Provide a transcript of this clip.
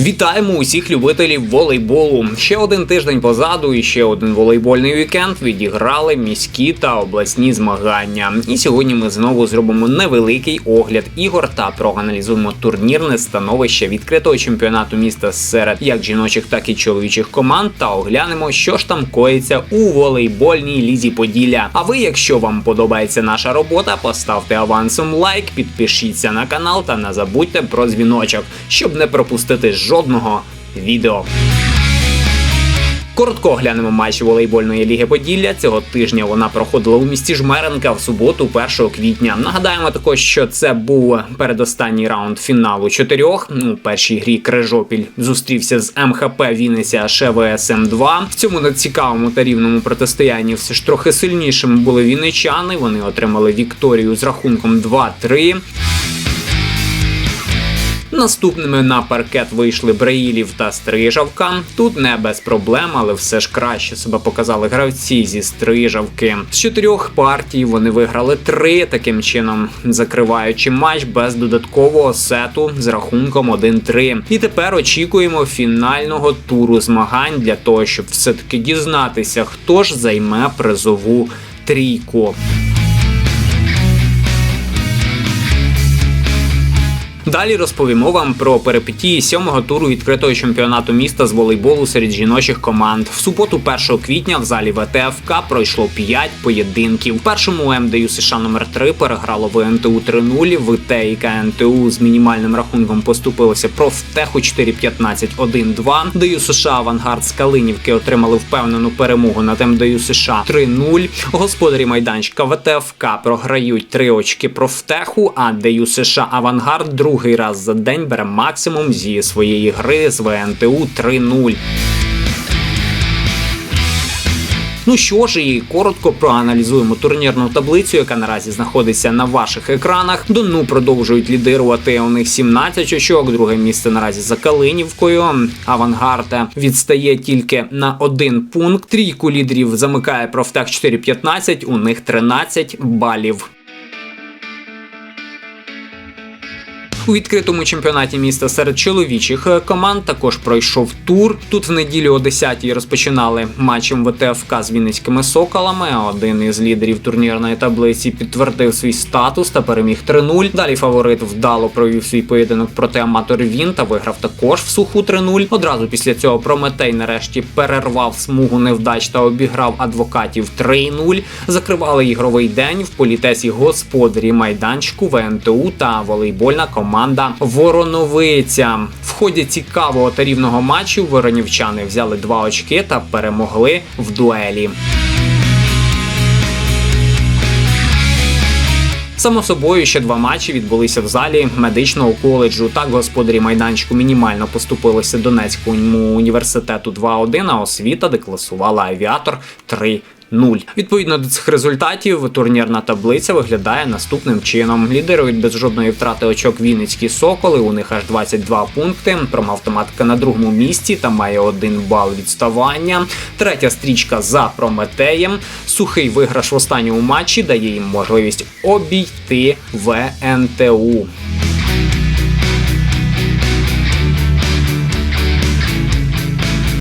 Вітаємо усіх любителів волейболу. Ще один тиждень позаду і ще один волейбольний вікенд відіграли міські та обласні змагання. І сьогодні ми знову зробимо невеликий огляд ігор та проаналізуємо турнірне становище відкритого чемпіонату міста серед як жіночих, так і чоловічих команд. Та оглянемо, що ж там коїться у волейбольній лізі Поділля. А ви, якщо вам подобається наша робота, поставте авансом лайк, підпишіться на канал та не забудьте про дзвіночок, щоб не пропустити жодного відео. Коротко оглянемо матч волейбольної ліги Поділля. Цього тижня вона проходила у місті Жмеренка в суботу, 1 квітня. Нагадаємо також, що це був передостанній раунд фіналу чотирьох. У першій грі Крижопіль зустрівся з МХП Вінниця ШВСМ 2 В цьому нецікавому та рівному протистоянні все ж трохи сильнішими були вінничани. Вони отримали вікторію з рахунком 2-3. Наступними на паркет вийшли Браїлів та Стрижавка. Тут не без проблем, але все ж краще себе показали гравці зі Стрижавки. З чотирьох партій вони виграли три, таким чином закриваючи матч без додаткового сету з рахунком 1-3. І тепер очікуємо фінального туру змагань для того, щоб все-таки дізнатися, хто ж займе призову трійку. Далі розповімо вам про перипетії сьомого туру відкритого чемпіонату міста з волейболу серед жіночих команд. В суботу, 1 квітня, в залі ВТФК пройшло 5 поєдинків. В першому МДЮ США номер 3 переграло ВНТУ 3-0. ВТ і КНТУ з мінімальним рахунком поступилося профтеху 4-15-1-2. ДЮ США Авангард з Калинівки отримали впевнену перемогу над МДЮ США 3-0. Господарі майданчика ВТФК програють 3 очки профтеху, а ДЮ США Авангард другий раз за день бере максимум зі своєї гри з ВНТУ 3-0. Ну що ж, і коротко проаналізуємо турнірну таблицю, яка наразі знаходиться на ваших екранах. Дону продовжують лідирувати. У них 17 очок. Друге місце наразі за Калинівкою. Авангарда відстає тільки на один пункт. Трійку лідерів замикає Профтех 4-15, У них 13 балів. У відкритому чемпіонаті міста серед чоловічих е, команд також пройшов тур. Тут в неділю о 10-й розпочинали матчем ВТФК з Вінницькими соколами. Один із лідерів турнірної таблиці підтвердив свій статус та переміг 3-0. Далі фаворит вдало провів свій поєдинок проти аматор Він та виграв також в суху 3-0. Одразу після цього Прометей нарешті перервав смугу невдач та обіграв адвокатів 3-0. Закривали ігровий день в політесі господарі майданчику ВНТУ та волейбольна команда команда Вороновиця. В ході цікавого та рівного матчу воронівчани взяли два очки та перемогли в дуелі. Само собою ще два матчі відбулися в залі медичного коледжу. Так господарі майданчику мінімально поступилися Донецькому університету 2-1, а освіта декласувала авіатор 3 0. Відповідно до цих результатів, турнірна таблиця виглядає наступним чином. Лідирують без жодної втрати очок Вінницькі соколи. У них аж 22 пункти. Промавтоматика на другому місці та має один бал відставання. Третя стрічка за Прометеєм. Сухий виграш в останньому матчі дає їм можливість обійти ВНТУ.